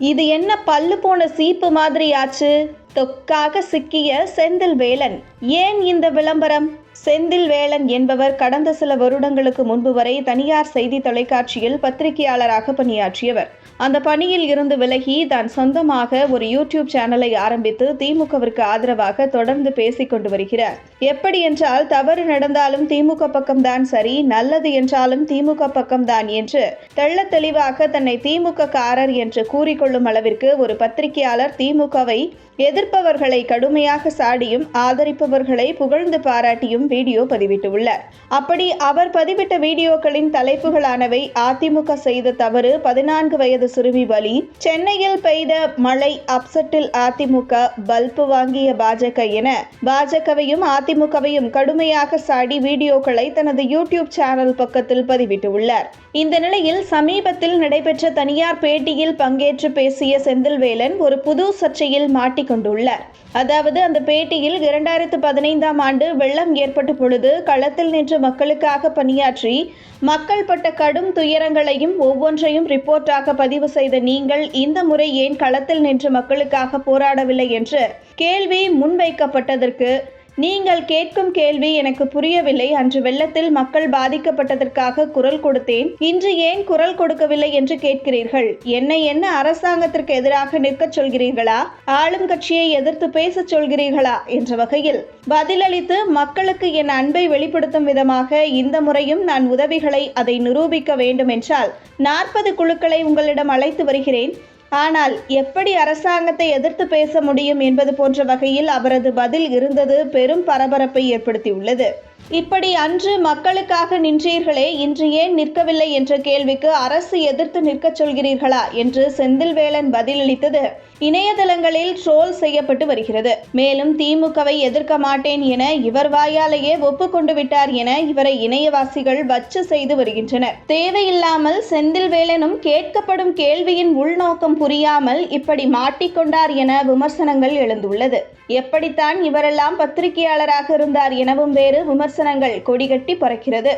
இது என்ன பல்லு போன சீப்பு மாதிரியாச்சு? தொக்காக சிக்கிய செந்தில் வேலன் ஏன் இந்த விளம்பரம்? செந்தில் வேலன் என்பவர் கடந்த சில வருடங்களுக்கு முன்பு வரை தனியார் செய்தி தொலைக்காட்சியில் பத்திரிகையாளராக பணியாற்றியவர். அந்த பணியில் இருந்து விலகி தான் சொந்தமாக ஒரு யூடியூப் சேனலை ஆரம்பித்து திமுகவிற்கு ஆதரவாக தொடர்ந்து பேசிக் கொண்டு வருகிறார். எப்படி என்றால் தவறு நடந்தாலும் திமுக பக்கம்தான் சரி நல்லது என்றாலும் திமுக பக்கம்தான் என்று தெள்ள தெளிவாக தன்னை திமுக காரர் என்று கூறிக்கொள்ளும் அளவிற்கு ஒரு பத்திரிகையாளர் திமுகவை எதிர்ப்பவர்களை கடுமையாக சாடியும் ஆதரிப்பவர்களை புகழ்ந்து பாராட்டியும் வீடியோ பதிவிட்டுள்ளார். அப்படி அவர் பதிவிட்ட வீடியோக்களின் தலைப்புகளானவை அதிமுக செய்த தவறு பதினான்கு வயது சிறுமி பலி சென்னையில் பெய்த மழை அப்செட்டில் அதிமுக பல்பு வாங்கிய பாஜக என பாஜகவையும் அதிமுகவையும் கடுமையாக சாடி வீடியோக்களை தனது யூடியூப் சேனல் பக்கத்தில் பதிவிட்டுள்ளார். இந்த நிலையில் சமீபத்தில் நடைபெற்ற தனியார் பேட்டியில் பங்கேற்று பேசிய செந்தில்வேலன் ஒரு புது சர்ச்சையில் மாட்டிக்கொண்டு மாட்டிக்கொண்டுள்ளார் அதாவது அந்த பேட்டியில் இரண்டாயிரத்து பதினைந்தாம் ஆண்டு வெள்ளம் ஏற்பட்ட பொழுது களத்தில் நின்று மக்களுக்காக பணியாற்றி மக்கள் பட்ட கடும் துயரங்களையும் ஒவ்வொன்றையும் ரிப்போர்ட்டாக பதிவு செய்த நீங்கள் இந்த முறை ஏன் களத்தில் நின்று மக்களுக்காக போராடவில்லை என்று கேள்வி முன்வைக்கப்பட்டதற்கு நீங்கள் கேட்கும் கேள்வி எனக்கு புரியவில்லை. அன்று வெள்ளத்தில் மக்கள் பாதிக்கப்பட்டதற்காக குரல் கொடுத்தேன். இன்று ஏன் குரல் கொடுக்கவில்லை என்று கேட்கிறீர்கள்? என்னை என்ன அரசாங்கத்திற்கு எதிராக நிற்கச் சொல்கிறீர்களா? ஆளும் கட்சியை எதிர்த்து பேசச் சொல்கிறீர்களா? என்ற வகையில் பதிலளித்து மக்களுக்கு என் அன்பை வெளிப்படுத்தும் விதமாக இந்த முறையும் நான் உதவிகளை அதை நிரூபிக்க வேண்டும் என்றால் நாற்பது குழுக்களை உங்களிடம் அழைத்து வருகிறேன். ஆனால் எப்படி அரசாங்கத்தை எதிர்த்து பேச முடியும் என்பது போன்ற வகையில் அவரது பதில் இருந்தது பெரும் பரபரப்பை ஏற்படுத்தியுள்ளது. இப்படி அன்று மக்களுக்காக நின்றீர்களே இன்று ஏன் நிற்கவில்லை என்ற கேள்விக்கு அரசு எதிர்த்து நிற்கச் சொல்கிறீர்களா என்று செந்தில்வேலன் பதிலளித்தது. இணையதளங்களில் ட்ரோல் செய்யப்பட்டு வருகிறது. மேலும் திமுகவை எதிர்க்க மாட்டேன் என இவர் வாயாலேயே ஒப்புக்கொண்டு விட்டார் என இவரை இணையவாசிகள் வச்சு செய்து வருகின்றனர். தேவையில்லாமல் செந்தில்வேலனும் கேட்கப்படும் கேள்வியின் உள்நோக்கம் புரியாமல் இப்படி மாட்டிக்கொண்டார் என விமர்சனங்கள் எழுந்துள்ளது. எப்படித்தான் இவரெல்லாம் பத்திரிகையாளராக இருந்தார் எனவும் வேறு விமர்சனங்கள் கொடிகட்டி பறக்கிறது.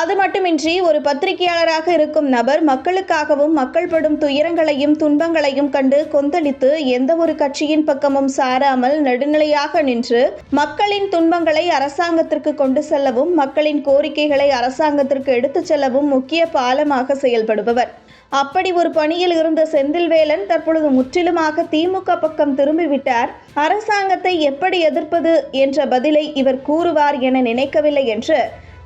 அது மட்டுமின்றி ஒரு பத்திரிகையாளராக இருக்கும் நபர் மக்களுக்காகவும் மக்கள் படும் துயரங்களையும் துன்பங்களையும் கண்டு கொந்தளித்து எந்த ஒரு கட்சியின் பக்கமும் சாராமல் நடுநிலையாக நின்று மக்களின் துன்பங்களை அரசாங்கத்திற்கு கொண்டு செல்லவும் மக்களின் கோரிக்கைகளை அரசாங்கத்திற்கு எடுத்துச் செல்லவும் முக்கிய பாலமாக செயல்படுபவர். அப்படி ஒரு பணியில் இருந்த செந்தில்வேலன் தற்பொழுது முற்றிலுமாக திமுக பக்கம் திரும்பிவிட்டார். அரசாங்கத்தை எப்படி எதிர்ப்பது என்ற பதிலை இவர் கூறுவார் என நினைக்கவில்லை என்று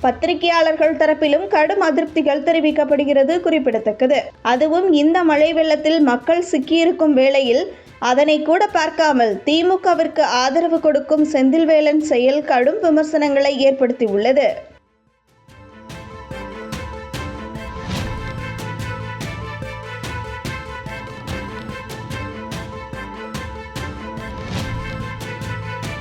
பத்திரிகையாளர்கள் தரப்பிலும் கடும் அதிருப்திகள் தெரிவிக்கப்படுகிறது குறிப்பிடத்தக்கது. அதுவும் இந்த மழை வெள்ளத்தில் மக்கள் சிக்கியிருக்கும் வேளையில் அதனை கூட பார்க்காமல் திமுகவிற்கு ஆதரவு கொடுக்கும் செந்தில்வேலன் செயல் கடும் விமர்சனங்களை ஏற்படுத்தியுள்ளது.